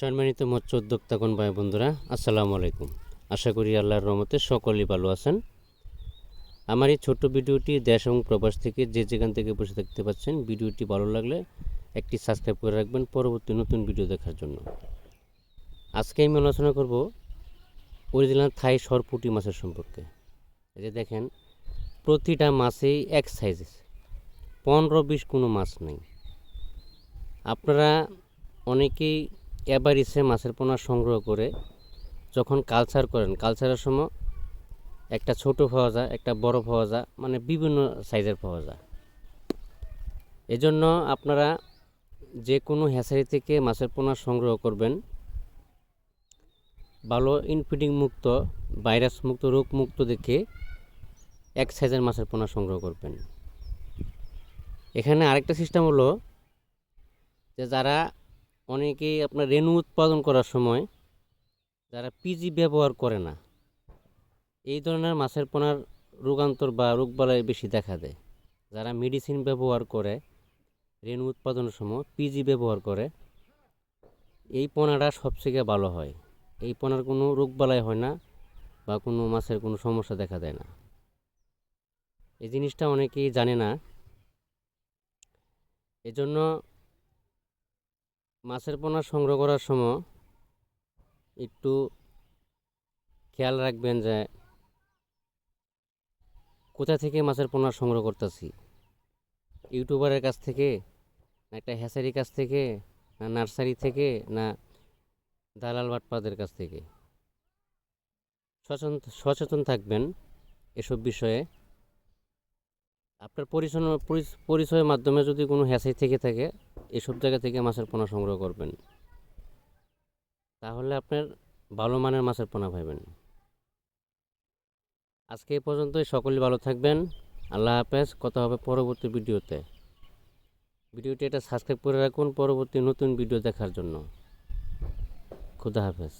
সম্মানিত মৎস্য উদ্যোক্তাগণ ভাই বন্ধুরা, আসসালামু আলাইকুম। আশা করি আল্লাহর রহমতে সকলেই ভালো আছেন। আমার এই ছোট্ট ভিডিওটি দেশ এবং প্রবাস থেকে যে যেখান থেকে বসে দেখতে পাচ্ছেন, ভিডিওটি ভালো লাগলে একটি সাবস্ক্রাইব করে রাখবেন পরবর্তী নতুন ভিডিও দেখার জন্য। আজকে আমি আলোচনা করব অরিজিনাল থাই সরপুটি মাছের সম্পর্কে। এই যে দেখেন, প্রতিটা মাছেই এক সাইজের পনেরো বিশ কোনো মাছ নেই। আপনারা অনেকেই এবারিসে মাছের পোনা সংগ্রহ করে যখন কালচার করেন কালচারের সময় একটা ছোট যায়, একটা বড় যায় মানে বিভিন্ন সাইজের যায়। এজন্য আপনারা যে কোনো হ্যাচারি থেকে মাছের পোনা সংগ্রহ করবেন। ভালো ইনফিডিং মুক্ত ভাইরাস মুক্ত, রোগ মুক্ত দেখে এক সাইজের মাছের পোনা সংগ্রহ করবেন। এখানে আরেকটা সিস্টেম হলো যে যারা অনেকেই আপনার রেণু উৎপাদন করার সময় যারা পিজি ব্যবহার করে না, এই ধরনের মাছের পোনার রোগান্তর বা রোগবালাই বেশি দেখা দেয়। যারা মেডিসিন ব্যবহার করে, রেণু উৎপাদনের সময় পিজি ব্যবহার করে, এই পোনাটা সবথেকে ভালো হয়। এই পোনার কোনো রোগবালাই হয় না বা কোনো মাছের কোনো সমস্যা দেখা দেয় না। এই জিনিসটা অনেকেই জানে না। এজন্য মাছের পোনা সংগ্রহ করার সময় একটু খেয়াল রাখবেন যে কোথা থেকে মাছের পোনা সংগ্রহ করতেছি। ইউটিউবারের কাছ থেকে, না একটা হ্যাচারির কাছ থেকে, না নার্সারি থেকে, না দালাল বাটপাদের কাছ থেকে। সচেতন সচেতন থাকবেন এসব বিষয়ে। আপনার পরিচয় পরিচয়ের মাধ্যমে যদি কোনো হ্যাচারি থেকে থাকে এসব জায়গা থেকে মাছের পোনা সংগ্রহ করবেন। তাহলে আপনার ভালো মানের মাছের পোনা পাবেন আজকে এই পর্যন্তই সকলেই ভালো থাকবেন। আল্লাহ হাফেজ, কথা হবে পরবর্তী ভিডিওতে। ভিডিওটি এটা সাবস্ক্রাইব করে রাখুন, পরবর্তী নতুন ভিডিও দেখার জন্য। খুদা হাফেজ।